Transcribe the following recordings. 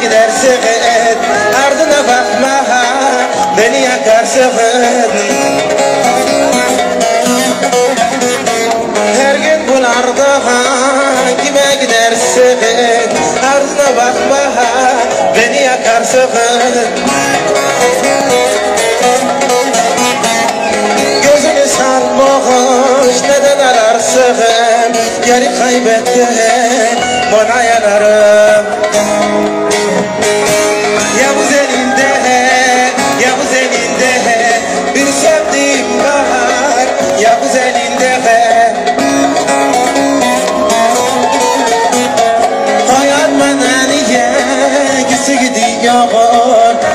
gidersin Ardına bakma beni yakarsın. Her gün bularda kime gidersin? Ardına bakma beni yakarsın. Gözünü sarmış neden ararsın? Geri kaybettin bana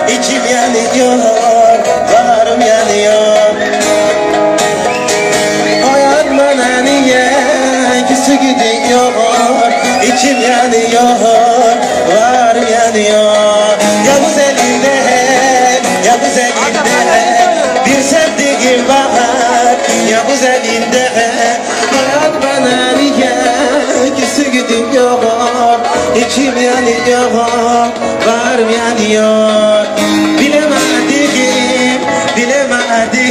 İçim yanıyor Karım yanıyor. Hayat bana niye Gisi gidiyor? İçim yanıyor Varım yanıyor. Yavuz elinde Yavuz elinde Bir sevdiğim var. Yavuz elinde Hayat bana niye Gisi gidiyor? İçim yanıyor Varım yanıyor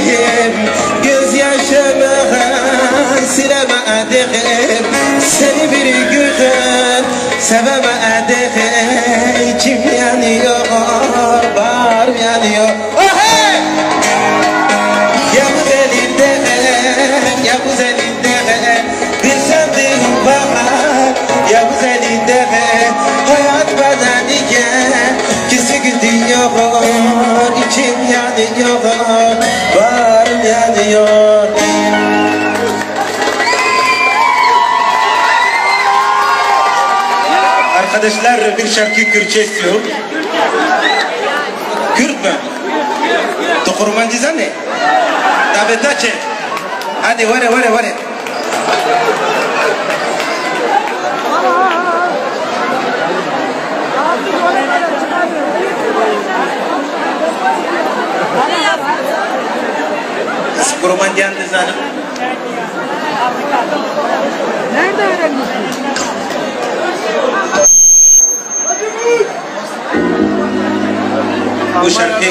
Bilemedim Gözyaşımı silemedim Seni bir gün sevemedim İçim yanıyor Varım yanıyor. Oh hey! Yavuz elinde, Yavuz elinde Bir sevdiğim var Yavuz elinde Hayat bana niye Kisi gidiyor İçim yanıyor Varım yanıyor Arkadaşlar bir şarkı Kürtçe istiyorum. Kürt mü? Tokurman dizan ne? Tabi taçe. Hadi vare vare vare. Kurman diyan dizanı. Nerede öğrenmişsin? Bu şarkı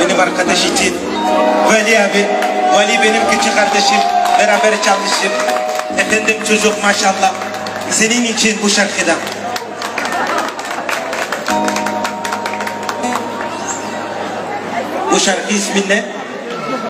benim arkadaş için. Veli abi. Veli benim küçük kardeşim. Beraber çalışıp. Efendim çocuk maşallah. Senin için bu şarkıda. Bu şarkı ismi ne?